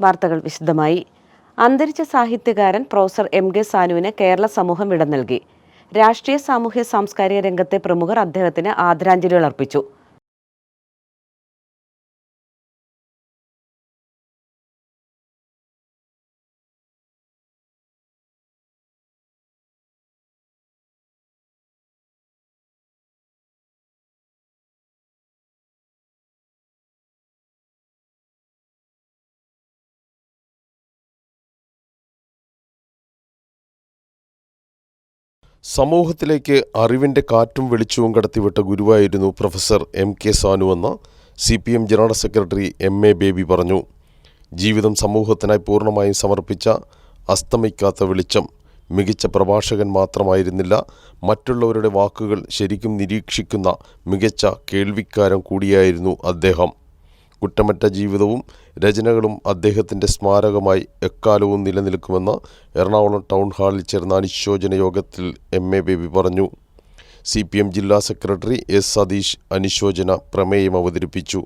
വാർത്തകൾ വിശദമായി. അന്തരിച്ച സാഹിത്യകാരൻ പ്രൊഫസർ എം കെ സാനുവിന് കേരള സമൂഹം വിട നൽകി. രാഷ്ട്രീയ സാമൂഹ്യ സാംസ്കാരിക രംഗത്തെ പ്രമുഖർ അദ്ദേഹത്തിന് ആദരാഞ്ജലികൾ അർപ്പിച്ചു. സമൂഹത്തിലേക്ക് അറിവിന്റെ കാറ്റും വെളിച്ചവും കടത്തിവിട്ട ഗുരുവായിരുന്നു professor M K Sanu C P M general secretary M A Baby പറഞ്ഞു. ജീവിതം സമൂഹത്തിനായി പൂർണമായും സമർപ്പിച്ച അസ്തമിക്കാത്ത വെളിച്ചം. മികച്ച പ്രഭാഷകൻ മാത്രമായിരുന്നില്ല മറ്റുള്ളവരുടെ വാക്കുകൾ ശരിക്കും നിരീക്ഷിക്കുന്ന മികച്ച കേൾവിക്കാരൻ കൂടിയായിരുന്നു അദ്ദേഹം. കുറ്റമറ്റ ജീവിതവും രചനകളും അദ്ദേഹത്തിന്റെ സ്മാരകമായി എക്കാലവും നിലനിൽക്കുമെന്ന് എറണാകുളം ടൗൺ ഹാളിൽ ചേർന്ന അനുശോചന യോഗത്തിൽ എം എ ബേബി പറഞ്ഞു. സി പി എം ജില്ലാ സെക്രട്ടറി എസ് സതീഷ് അനുശോചന പ്രമേയം അവതരിപ്പിച്ചു.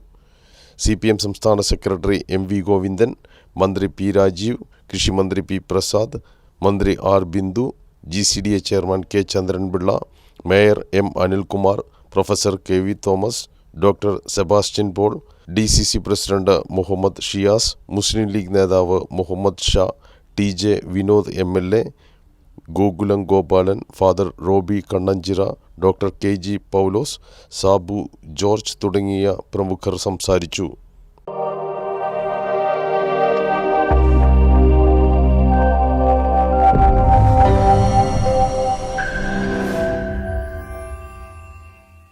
സി പി എം സംസ്ഥാന സെക്രട്ടറി എം വി ഗോവിന്ദൻ മന്ത്രി പി രാജീവ് കൃഷിമന്ത്രി പി പ്രസാദ് മന്ത്രി R Bindu G C D A chairman K Chandranpillai mayor M Anilkumar professor K V Thomas doctor Sebastian Paul D C C president Muhammad Shiyas Muslim League നേതാവ് Muhammad Shah T J Vinod M L A Gokulam Gopalan father Robi Kannanchira doctor K G Paulose Sabu George തുടങ്ങിയ പ്രമുഖർ സംസാരിച്ചു.